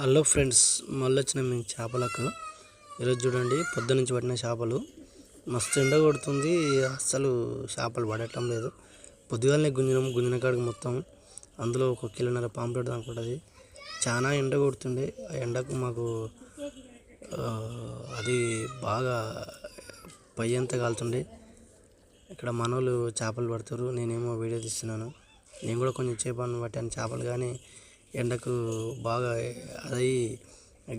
Hello friends మళ్ళీ వచ్చిన మేము చేపలకు. ఈరోజు చూడండి పొద్దు నుంచి పట్టిన చేపలు. మస్తు ఎండ కొడుతుంది అస్సలు చేపలు పడటం లేదు. పొద్దుగాలనే గుంజినం గుంజిన కాడికి మొత్తం. అందులో ఒక కిలోన్నర పాంప్లెట్ అనుకుంటుంది చాలా ఎండ కొడుతుండే. ఆ ఎండకు మాకు అది బాగా పై అంతా కాలుతుండే. ఇక్కడ మనోళ్ళు చేపలు పడతారు. నేనేమో వీడియో తీస్తున్నాను. నేను కూడా కొంచెం చేపలను పట్టాను. చేపలు కానీ ఎండకు బాగా అదయి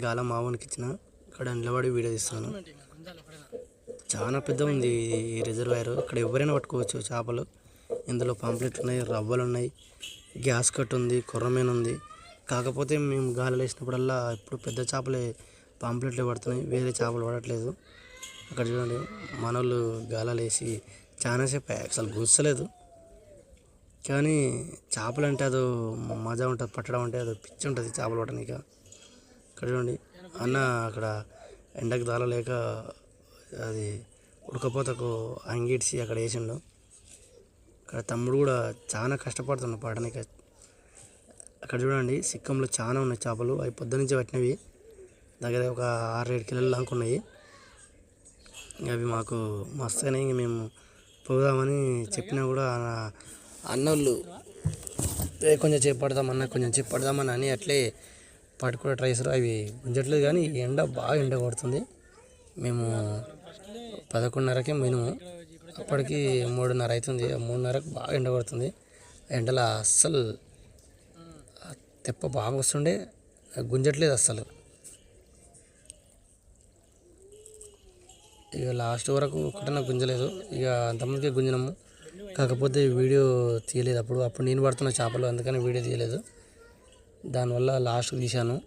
గాలం మావానికి ఇచ్చిన ఇక్కడ నిలబడి వీడియో తీస్తాను. చాలా పెద్ద ఉంది ఈ రిజర్వాయర్. ఇక్కడ ఎవరైనా పట్టుకోవచ్చు చేపలు. ఇందులో పాంప్లెట్లు ఉన్నాయి రవ్వలు ఉన్నాయి గ్యాస్ కట్ ఉంది కొర్రమీన ఉంది. కాకపోతే మేము గాలిలో వేసినప్పుడల్లా ఇప్పుడు పెద్ద చేపలే పాంప్లెట్లు పడుతున్నాయి. వేరే చేపలు పడట్లేదు. అక్కడ చూడండి మనోళ్ళు గాలాలు వేసి చాలాసేపు అసలు గుచ్చలేదు. కానీ చేపలు అంటే అదో మజా ఉంటుంది పట్టడం అంటే అదో పిచ్చి ఉంటుంది చేపలు పట్టడానికి ఇక్కడ చూడండి అన్న అక్కడ ఎండకు దాలలేక అది ఉడకపోతకు అంగిడ్చి అక్కడ వేసిండు. ఇక్కడ తమ్ముడు కూడా చాలా కష్టపడుతున్నాడు పడడానికి అక్కడ చూడండి సిక్కంలో చాలా ఉన్నాయి చేపలు అవి పొద్దు నుంచి పట్టినవి. దగ్గర ఒక ఆరు ఏడు కిలోలు దాకా అవి మాకు మస్తుగానే ఇంక మేము పోదామని చెప్పినా కూడా ఆ- అన్నోళ్ళు "ఏ, కొంచెం సేపు అన్న కొంచెం సేపు పడదామని అని అట్లే పట్టుకునే ట్రై చేస్తారు. అవి గుంజట్లేదు కానీ ఈ ఎండ బాగా ఎండ కొడుతుంది. మేము పదకొండున్నరకే మినిమం అప్పటికి మూడున్నర అవుతుంది. ఆ మూడున్నరకు బాగా ఎండ కొడుతుంది. ఆ ఎండలో అస్సలు తెప్ప బాగా వస్తుండే. గుంజట్లేదు అస్సలు. ఇక లాస్ట్ వరకు ఒకటన్నా గుంజలేదు. ఇక అంతమందికి గుంజినాము. కాకపోతే వీడియో తీయలేదు అప్పుడు. అప్పుడు నేను పడుతున్న చేపలు అందుకని వీడియో తీయలేదు. దానివల్ల లాస్ట్ తీశాను.